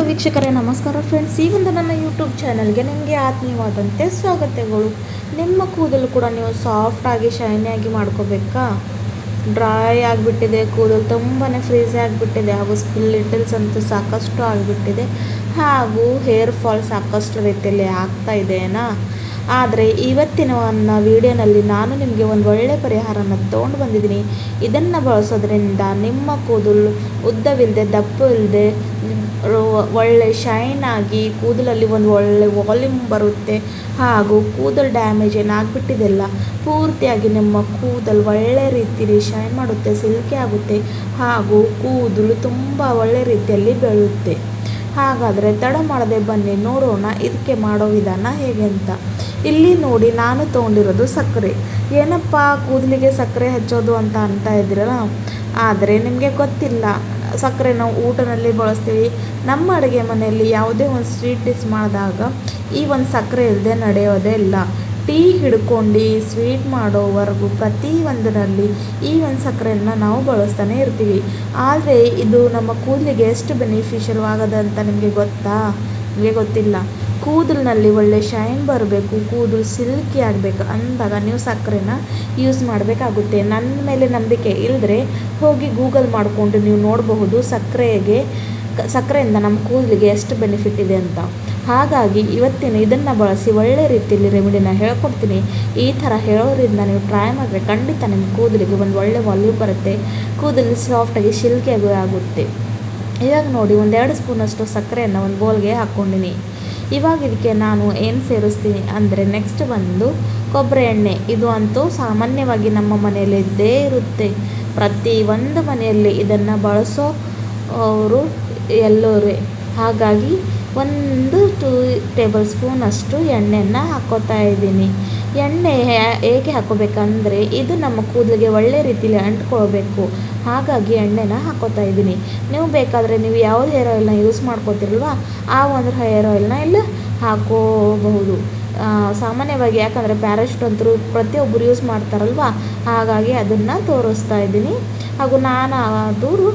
Hello ವೀಕ್ಷಕರೇ, ನಮಸ್ಕಾರ friends ಈ ಒಂದು ನನ್ನ ಯೂಟ್ಯೂಬ್ ಚಾನಲ್ಗೆ ನಿಮಗೆ ಆತ್ಮೀಯವಾದಂತೆ ಸ್ವಾಗತಗಳು. ನಿಮ್ಮ ಕೂದಲು ಕೂಡ ನೀವು ಸಾಫ್ಟಾಗಿ ಶೈನಿಯಾಗಿ ಮಾಡ್ಕೋಬೇಕಾ? ಡ್ರೈ ಆಗಿಬಿಟ್ಟಿದೆ, ಕೂದಲು ತುಂಬಾ ಫ್ರೀಸ್ ಆಗಿಬಿಟ್ಟಿದೆ, ಹಾಗೂ ಸ್ಪಿಲಿಟಲ್ಸ್ ಅಂತೂ ಸಾಕಷ್ಟು ಆಗಿಬಿಟ್ಟಿದೆ, ಹಾಗೂ ಹೇರ್ ಫಾಲ್ ಸಾಕಷ್ಟು ರೀತಿಯಲ್ಲಿ ಆಗ್ತಾ ಇದೆನಾ? ಆದರೆ ಇವತ್ತಿನ ನನ್ನ ವಿಡಿಯೋನಲ್ಲಿ ನಾನು ನಿಮಗೆ ಒಂದು ಒಳ್ಳೆಯ ಪರಿಹಾರನ ತೊಗೊಂಡು ಬಂದಿದ್ದೀನಿ. ಇದನ್ನು ಬಳಸೋದ್ರಿಂದ ನಿಮ್ಮ ಕೂದಲು ಉದ್ದವಿಲ್ಲದೆ ದಪ್ಪ ಇಲ್ಲದೆ ಒಳ್ಳೆ ಶೈನ್ ಆಗಿ ಕೂದಲಲ್ಲಿ ಒಂದು ಒಳ್ಳೆ ವಾಲ್ಯೂಮ್ ಬರುತ್ತೆ. ಹಾಗೂ ಕೂದಲು ಡ್ಯಾಮೇಜ್ ಏನಾಗ್ಬಿಟ್ಟಿದೆಲ್ಲ? ಪೂರ್ತಿಯಾಗಿ ನಿಮ್ಮ ಕೂದಲು ಒಳ್ಳೆ ರೀತಿಯಲ್ಲಿ ಶೈನ್ ಮಾಡುತ್ತೆ, ಸಿಲ್ಕಿ ಆಗುತ್ತೆ. ಹಾಗೂ ಕೂದಲು ತುಂಬ ಒಳ್ಳೆ ರೀತಿಯಲ್ಲಿ ಬೆಳೆಯುತ್ತೆ ಹಾಗಾದರೆ ತಡ ಮಾಡದೆ ಬನ್ನಿ, ನೋಡೋಣ ಇದಕ್ಕೆ ಮಾಡೋ ವಿಧಾನ ಹೇಗೆ ಅಂತ. ಇಲ್ಲಿ ನೋಡಿ ನಾನು ತೊಗೊಂಡಿರೋದು ಸಕ್ಕರೆ. ಏನಪ್ಪ ಕೂದಲಿಗೆ ಸಕ್ಕರೆ ಹಚ್ಚೋದು ಅಂತ ಅಂತ ಇದ್ದೀರಲ್ಲ? ಆದರೆ ನಿಮಗೆ ಗೊತ್ತಿಲ್ಲ. ಸಕ್ಕರೆ ನಾವು ಊಟದಲ್ಲಿ ಬಳಸ್ತೀವಿ. ನಮ್ಮ ಅಡುಗೆ ಮನೆಯಲ್ಲಿ ಯಾವುದೇ ಒಂದು ಸ್ವೀಟ್ ಡಿಶ್ ಮಾಡಿದಾಗ ಈ ಒಂದು ಸಕ್ಕರೆ ಇಲ್ಲದೆ ನಡೆಯೋದೇ ಇಲ್ಲ. ಟೀ ಹಿಡ್ಕೊಂಡು ಸ್ವೀಟ್ ಮಾಡೋವರೆಗೂ ಪ್ರತಿ ಒಂದರಲ್ಲಿ ಈ ಒಂದು ಸಕ್ಕರೆಯನ್ನು ನಾವು ಬಳಸ್ತಾನೆ ಇರ್ತೀವಿ. ಆದರೆ ಇದು ನಮ್ಮ ಕೂದಲಿಗೆ ಎಷ್ಟು ಬೆನಿಫಿಷಿಯಲ್ ಆಗದಂತ ನಿಮಗೆ ಗೊತ್ತಾ? ನಿಮಗೆ ಗೊತ್ತಿಲ್ಲ. ಕೂದಲಿನಲ್ಲಿ ಒಳ್ಳೆ ಶೈನ್ ಬರಬೇಕು, ಕೂದಲು ಸಿಲ್ಕಿ ಆಗಬೇಕು ಅಂದಾಗ ನೀವು ಸಕ್ಕರೆನ ಯೂಸ್ ಮಾಡಬೇಕಾಗುತ್ತೆ. ನನ್ನ ಮೇಲೆ ನಂಬಿಕೆ ಇಲ್ಲದ್ರೆ ಹೋಗಿ ಗೂಗಲ್ ಮಾಡಿಕೊಂಡು ನೀವು ನೋಡಬಹುದು ಸಕ್ಕರೆಗೆ, ಸಕ್ಕರೆಯಿಂದ ನಮ್ಮ ಕೂದಲಿಗೆ ಎಷ್ಟು ಬೆನಿಫಿಟ್ ಇದೆ ಅಂತ. ಹಾಗಾಗಿ ಇವತ್ತಿನ ಇದನ್ನು ಬಳಸಿ ಒಳ್ಳೆ ರೀತಿಯಲ್ಲಿ ರೆಮಿಡಿನ ಹೇಳ್ಕೊಡ್ತೀನಿ. ಈ ಥರ ಹೇಳೋದ್ರಿಂದ ನೀವು ಟ್ರೈ ಮಾಡಿದ್ರೆ ಖಂಡಿತ ನಿಮ್ಮ ಕೂದಲಿಗೆ ಒಂದು ಒಳ್ಳೆ ವಾಲ್ಯೂ ಬರುತ್ತೆ. ಕೂದಲು ಸಾಫ್ಟಾಗಿ ಶಿಲ್ಕಿಯಾಗಿ ಆಗುತ್ತೆ. ಇವಾಗ ನೋಡಿ, ಒಂದೆರಡು ಸ್ಪೂನಷ್ಟು ಸಕ್ಕರೆಯನ್ನು ಒಂದು ಬೌಲ್ಗೆ ಹಾಕ್ಕೊಂಡಿನಿ. ಇವಾಗ ಇದಕ್ಕೆ ನಾನು ಏನು ಸೇರಿಸ್ತೀನಿ ಅಂದರೆ ನೆಕ್ಸ್ಟ್ ಬಂದು ಕೊಬ್ಬರಿ ಎಣ್ಣೆ. ಇದು ಅಂತೂ ಸಾಮಾನ್ಯವಾಗಿ ನಮ್ಮ ಮನೆಯಲ್ಲಿ ಇದ್ದೇ ಇರುತ್ತೆ. ಪ್ರತಿ ಒಂದು ಮನೆಯಲ್ಲಿ ಇದನ್ನು ಬಳಸೋ ಅವರು ಎಲ್ಲರೇ. ಹಾಗಾಗಿ ಒಂದು ಟೂ ಟೇಬಲ್ ಸ್ಪೂನಷ್ಟು ಎಣ್ಣೆನ ಹಾಕ್ಕೋತಾ ಇದ್ದೀನಿ. ಎಣ್ಣೆ ಹೇಗೆ ಹಾಕೋಬೇಕಂದ್ರೆ ಇದು ನಮ್ಮ ಕೂದಲಿಗೆ ಒಳ್ಳೆ ರೀತಿಯಲ್ಲಿ ಅಂಟ್ಕೊಳ್ಬೇಕು. ಹಾಗಾಗಿ ಎಣ್ಣೆನ ಹಾಕೋತಾ ಇದ್ದೀನಿ. ನೀವು ಬೇಕಾದರೆ ನೀವು ಯಾವ ಹೇರ್ ಆಯಿಲ್ನ ಯೂಸ್ ಮಾಡ್ಕೋತಿರಲ್ವ? ಆ ಒಂದು ಹೇರ್ ಆಯಿಲ್ನ ಇಲ್ಲ ಹಾಕೋಬಹುದು. ಸಾಮಾನ್ಯವಾಗಿ ಯಾಕಂದರೆ ಪ್ಯಾರಾಶೂಟ್ ಅಂತರೂ ಪ್ರತಿಯೊಬ್ಬರು ಯೂಸ್ ಮಾಡ್ತಾರಲ್ವ? ಹಾಗಾಗಿ ಅದನ್ನು ತೋರಿಸ್ತಾ ಇದ್ದೀನಿ. ಹಾಗೂ ನಾನು ದೂರು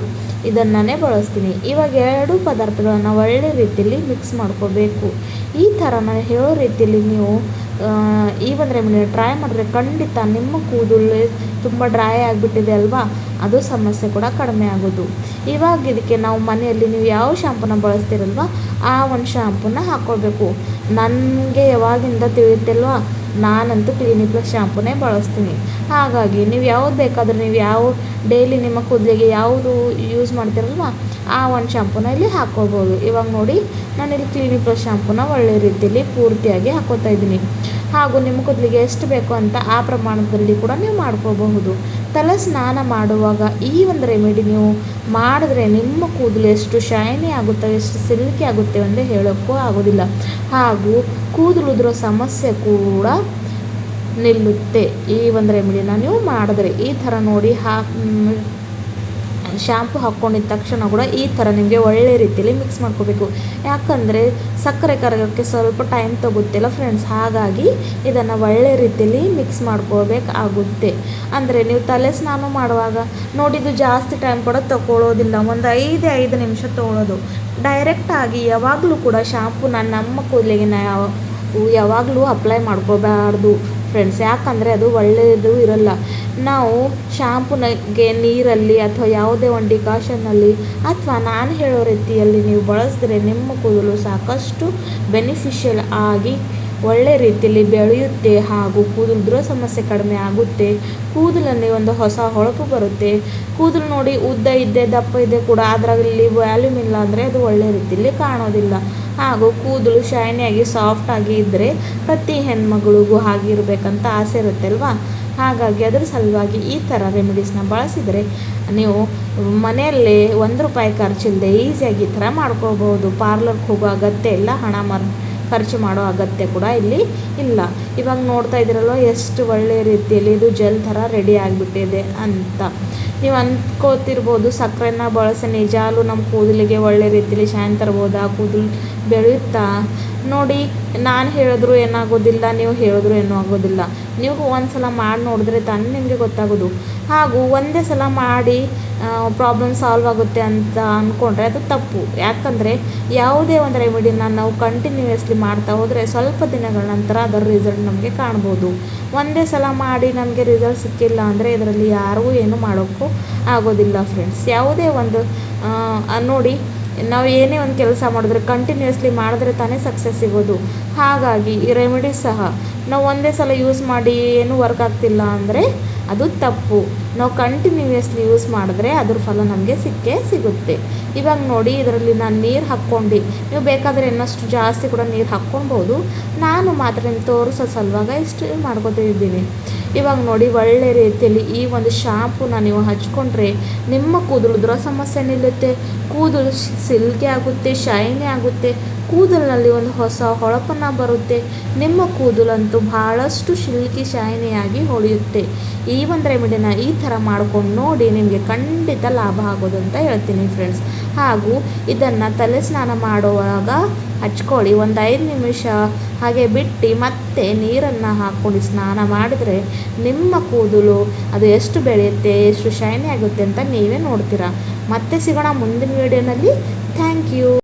ಇದನ್ನೇ ಬಳಸ್ತೀನಿ. ಇವಾಗ ಎರಡು ಪದಾರ್ಥಗಳನ್ನು ಒಳ್ಳೆ ರೀತಿಯಲ್ಲಿ ಮಿಕ್ಸ್ ಮಾಡ್ಕೋಬೇಕು. ಈ ಥರ ನಾನು ಹೇಳೋ ರೀತಿಯಲ್ಲಿ ನೀವು ಈ ಒಂದು ರೆಮಿಡಿ ಟ್ರೈ ಮಾಡಿದ್ರೆ ಖಂಡಿತ ನಿಮ್ಮ ಕೂದಲು ತುಂಬ ಡ್ರೈ ಆಗಿಬಿಟ್ಟಿದೆ ಅಲ್ವಾ? ಅದು ಸಮಸ್ಯೆ ಕೂಡ ಕಡಿಮೆ ಆಗೋದು. ಇವಾಗ ಇದಕ್ಕೆ ನಾವು ಮನೆಯಲ್ಲಿ ನೀವು ಯಾವ ಶಾಂಪೂನ ಬಳಸ್ತೀರಲ್ವ, ಆ ಒಂದು ಶಾಂಪೂನ ಹಾಕ್ಕೊಳ್ಬೇಕು ನನಗೆ ಯಾವಾಗಿಂದ ತಿಳಿಯುತ್ತಲ್ವಾ ನಾನಂತೂ ಕ್ಲಿನಿಕ್ ಪ್ಲಸ್ ಶಾಂಪೂನೇ ಬಳಸ್ತೀನಿ. ಹಾಗಾಗಿ ನೀವು ಯಾವ್ದು ಬೇಕಾದರೂ ನೀವು ಯಾವ ಡೈಲಿ ನಿಮ್ಮ ಕೂದಲಿಗೆ ಯಾವುದು ಯೂಸ್ ಮಾಡ್ತಿರಲ್ವ, ಆ ಒಂದು ಶ್ಯಾಂಪೂನ ಇಲ್ಲಿ ಹಾಕ್ಕೋಬೋದು. ಇವಾಗ ನೋಡಿ, ನಾನಿಲ್ಲಿ ಕ್ಲಿನಿಕ್ ಪ್ಲಸ್ ಶಾಂಪೂನ ಒಳ್ಳೆ ರೀತಿಯಲ್ಲಿ ಪೂರ್ತಿಯಾಗಿ ಹಾಕೋತಾ ಇದ್ದೀನಿ. ಹಾಗೂ ನಿಮ್ಮ ಕೂದಲಿಗೆ ಎಷ್ಟು ಬೇಕು ಅಂತ ಆ ಪ್ರಮಾಣದಲ್ಲಿ ಕೂಡ ನೀವು ಮಾಡ್ಕೋಬಹುದು. ತಲೆ ಸ್ನಾನ ಮಾಡುವಾಗ ಈ ಒಂದು ರೆಮಿಡಿ ನೀವು ಮಾಡಿದ್ರೆ ನಿಮ್ಮ ಕೂದಲು ಎಷ್ಟು ಶೈನಿ ಆಗುತ್ತೆ, ಎಷ್ಟು ಸಿಲ್ಕಿ ಆಗುತ್ತೆ ಅಂತ ಹೇಳೋಕ್ಕೂ ಆಗೋದಿಲ್ಲ. ಹಾಗೂ ಕೂದಲು ಉದುರೋ ಸಮಸ್ಯೆ ಕೂಡ ನಿಲ್ಲುತ್ತೆ. ಈ ಒಂದು ರೆಮಿಡಿನ ನೀವು ಮಾಡಿದ್ರೆ ಈ ಥರ ನೋಡಿ ಹಾಕಿ ಶಾಂಪು ಹಾಕ್ಕೊಂಡಿದ್ದ ತಕ್ಷಣ ಕೂಡ ಈ ಥರ ನಿಮಗೆ ಒಳ್ಳೆ ರೀತಿಯಲ್ಲಿ ಮಿಕ್ಸ್ ಮಾಡ್ಕೋಬೇಕು. ಯಾಕಂದರೆ ಸಕ್ಕರೆ ಕರಗೋಕ್ಕೆ ಸ್ವಲ್ಪ ಟೈಮ್ ತಗುತ್ತಿಲ್ಲ ಫ್ರೆಂಡ್ಸ್ ಹಾಗಾಗಿ ಇದನ್ನು ಒಳ್ಳೆ ರೀತಿಯಲ್ಲಿ ಮಿಕ್ಸ್ ಮಾಡ್ಕೋಬೇಕಾಗುತ್ತೆ. ಅಂದರೆ ನೀವು ತಲೆ ಸ್ನಾನ ಮಾಡುವಾಗ ನೋಡಿದ್ದು ಜಾಸ್ತಿ ಟೈಮ್ ಕೂಡ ತಗೊಳ್ಳೋದಿಲ್ಲ ಒಂದು ಐದು ಐದು ನಿಮಿಷ ತೊಗೊಳೋದು. ಡೈರೆಕ್ಟಾಗಿ ಯಾವಾಗಲೂ ಕೂಡ ಶಾಂಪೂನ ನಮ್ಮ ಕೂದಲಿಗೆ ಯಾವಾಗಲೂ ಅಪ್ಲೈ ಮಾಡ್ಕೋಬಾರ್ದು ಫ್ರೆಂಡ್ಸ್ ಯಾಕಂದರೆ ಅದು ಒಳ್ಳೆಯದು ಇರಲ್ಲ. ನಾವು ಶಾಂಪೂನಿಗೆ ನೀರಲ್ಲಿ ಅಥವಾ ಯಾವುದೇ ಒಂದು ಡಿಕಾಷನ್ನಲ್ಲಿ ಅಥವಾ ನಾನು ಹೇಳೋ ರೀತಿಯಲ್ಲಿ ನೀವು ಬಳಸಿದ್ರೆ ನಿಮ್ಮ ಕೂದಲು ಸಾಕಷ್ಟು ಬೆನಿಫಿಷಿಯಲ್ ಆಗಿ ಒಳ್ಳೆ ರೀತಿಯಲ್ಲಿ ಬೆಳೆಯುತ್ತೆ ಹಾಗೂ ಕೂದಲು ಸಮಸ್ಯೆ ಕಡಿಮೆ ಆಗುತ್ತೆ. ಕೂದಲಲ್ಲಿ ಒಂದು ಹೊಸ ಹೊಳಪು ಬರುತ್ತೆ. ಕೂದಲು ನೋಡಿ ಉದ್ದ ಇದ್ದೆ ದಪ್ಪ ಇದೆ ಕೂಡ ಅದರಲ್ಲಿ ವ್ಯಾಲ್ಯೂಮ್ ಇಲ್ಲ ಅಂದರೆ ಅದು ಒಳ್ಳೆ ರೀತಿಯಲ್ಲಿ ಕಾಣೋದಿಲ್ಲ. ಹಾಗೂ ಕೂದಲು ಶೈನಿಯಾಗಿ ಸಾಫ್ಟಾಗಿ ಇದ್ದರೆ ಪ್ರತಿ ಹೆಣ್ಮಗಳಿಗೂ ಹಾಗಿರಬೇಕಂತ ಆಸೆ ಇರುತ್ತೆ ಅಲ್ವಾ? ಹಾಗಾಗಿ ಅದರ ಸಲುವಾಗಿ ಈ ಥರ ರೆಮಿಡೀಸ್ನ ಬಳಸಿದರೆ ನೀವು ಮನೆಯಲ್ಲೇ ಒಂದು ರೂಪಾಯಿ ಖರ್ಚಿಲ್ಲದೆ ಈಸಿಯಾಗಿ ಈ ಥರ ಮಾಡ್ಕೋಬೋದು ಪಾರ್ಲರ್ಗೆ ಹೋಗೋ ಅಗತ್ಯ ಇಲ್ಲ, ಹಣ ಮರ್ ಖರ್ಚು ಮಾಡೋ ಅಗತ್ಯ ಕೂಡ ಇಲ್ಲಿ ಇಲ್ಲ. ಇವಾಗ ನೋಡ್ತಾ ಇದ್ದೀರಲ್ವ, ಎಷ್ಟು ಒಳ್ಳೆಯ ರೀತಿಯಲ್ಲಿ ಇದು ಜೆಲ್ ಥರ ರೆಡಿ ಆಗಿಬಿಟ್ಟಿದೆ ಅಂತ. ನೀವು ಅಂದ್ಕೋತಿರ್ಬೋದು ಸಕ್ಕರೆನ ಬಳಸಿ ನಿಜಾಲು ನಮ್ಮ ಕೂದಲಿಗೆ ಒಳ್ಳೆ ರೀತಿಯಲ್ಲಿ ಶಾಂತ ತರ್ಬೋದಾ? ಕೂದಲು ಬೆಳೆಯುತ್ತಾ? ನೋಡಿ, ನಾನು ಹೇಳಿದ್ರು ಏನಾಗೋದಿಲ್ಲ, ನೀವು ಹೇಳಿದ್ರು ಏನೂ ಆಗೋದಿಲ್ಲ ನೀವು ಒಂದು ಸಲ ಮಾಡಿ ನೋಡಿದ್ರೆ ತಾನೇ ನಿಮಗೆ ಗೊತ್ತಾಗೋದು. ಹಾಗೂ ಒಂದೇ ಸಲ ಮಾಡಿ ಪ್ರಾಬ್ಲಮ್ ಸಾಲ್ವ್ ಆಗುತ್ತೆ ಅಂತ ಅಂದ್ಕೊಂಡ್ರೆ ಅದು ತಪ್ಪು. ಯಾಕಂದರೆ ಯಾವುದೇ ಒಂದು ರೆಮಿಡಿನ ನಾವು ಕಂಟಿನ್ಯೂಯಸ್ಲಿ ಮಾಡ್ತಾ ಹೋದರೆ ಸ್ವಲ್ಪ ದಿನಗಳ ನಂತರ ಅದರ ರಿಸಲ್ಟ್ ನಮಗೆ ಕಾಣ್ಬೋದು. ಒಂದೇ ಸಲ ಮಾಡಿ ನಮಗೆ ರಿಸಲ್ಟ್ ಸಿಕ್ಕಿಲ್ಲ ಅಂದರೆ ಇದರಲ್ಲಿ ಯಾರಿಗೂ ಏನು ಮಾಡೋಕ್ಕೂ ಆಗೋದಿಲ್ಲ ಫ್ರೆಂಡ್ಸ್ ಯಾವುದೇ ಒಂದು ನೋಡಿ ನಾವು ಏನೇ ಒಂದು ಕೆಲಸ ಮಾಡಿದ್ರೆ ಕಂಟಿನ್ಯೂಸ್ಲಿ ಮಾಡಿದ್ರೆ ತಾನೇ ಸಕ್ಸಸ್ ಸಿಗೋದು. ಹಾಗಾಗಿ ಈ ರೆಮಿಡೀಸ್ ಸಹ. ನಾವು ಒಂದೇ ಸಲ ಯೂಸ್ ಮಾಡಿ ಏನು ವರ್ಕ್ ಆಗ್ತಿಲ್ಲ ಅಂದರೆ ಅದು ತಪ್ಪು. ನಾವು ಕಂಟಿನ್ಯೂಯಸ್ಲಿ ಯೂಸ್ ಮಾಡಿದ್ರೆ ಅದ್ರ ಫಲ ನಮಗೆ ಸಿಕ್ಕೇ ಸಿಗುತ್ತೆ. ಇವಾಗ ನೋಡಿ ಇದರಲ್ಲಿ ನಾನು ನೀರು ಹಾಕ್ಕೊಂಡು. ನೀವು ಬೇಕಾದರೆ ಇನ್ನಷ್ಟು ಜಾಸ್ತಿ ಕೂಡ ನೀರು ಹಾಕ್ಕೊಳ್ಬೋದು ನಾನು ಮಾತ್ರ ನಿಮ್ಗೆ ತೋರಿಸೋ ಸಲುವಾಗ ಇಷ್ಟು ಮಾಡ್ಕೊತಿದ್ದೀನಿ ಇವಾಗ ನೋಡಿ ಒಳ್ಳೆ ರೀತಿಯಲ್ಲಿ ಈ ಒಂದು ಶಾಂಪೂನ ನೀವು ಹಚ್ಕೊಂಡ್ರೆ ನಿಮ್ಮ ಕೂದಲು ಉದುರೋ ಸಮಸ್ಯೆ ನಿಲ್ಲುತ್ತೆ. ಕೂದಲು ಸಿಲ್ಕೆ ಆಗುತ್ತೆ, ಶೈನಿ ಆಗುತ್ತೆ. ಕೂದಲಿನಲ್ಲಿ ಒಂದು ಹೊಸ ಹೊಳಪನ್ನು ಬರುತ್ತೆ. ನಿಮ್ಮ ಕೂದಲಂತೂ ಬಹಳಷ್ಟು ಶಿಲ್ಕಿ ಶಾಯಿನಿಯಾಗಿ ಹೊಳೆಯುತ್ತೆ. ಈ ಒಂದು ರೆಮಿಡಿನ ಈ ಥರ ಮಾಡ್ಕೊಂಡು ನೋಡಿ ನಿಮಗೆ ಖಂಡಿತ ಲಾಭ ಆಗೋದು ಅಂತ ಹೇಳ್ತೀನಿ ಫ್ರೆಂಡ್ಸ್ ಹಾಗೂ ಇದನ್ನು ತಲೆ ಸ್ನಾನ ಮಾಡುವಾಗ ಹಚ್ಕೊಳ್ಳಿ, ಒಂದು ಐದು ನಿಮಿಷ ಹಾಗೆ ಬಿಟ್ಟು ಮತ್ತೆ ನೀರನ್ನು ಹಾಕ್ಕೊಂಡು ಸ್ನಾನ ಮಾಡಿದರೆ ನಿಮ್ಮ ಕೂದಲು ಅದು ಎಷ್ಟು ಬೆಳೆಯುತ್ತೆ, ಎಷ್ಟು ಶೈನಿ ಆಗುತ್ತೆ ಅಂತ ನೀವೇ ನೋಡ್ತೀರಾ. ಮತ್ತೆ ಸಿಗೋಣ ಮುಂದಿನ ವೀಡಿಯೋನಲ್ಲಿ ಥ್ಯಾಂಕ್ ಯು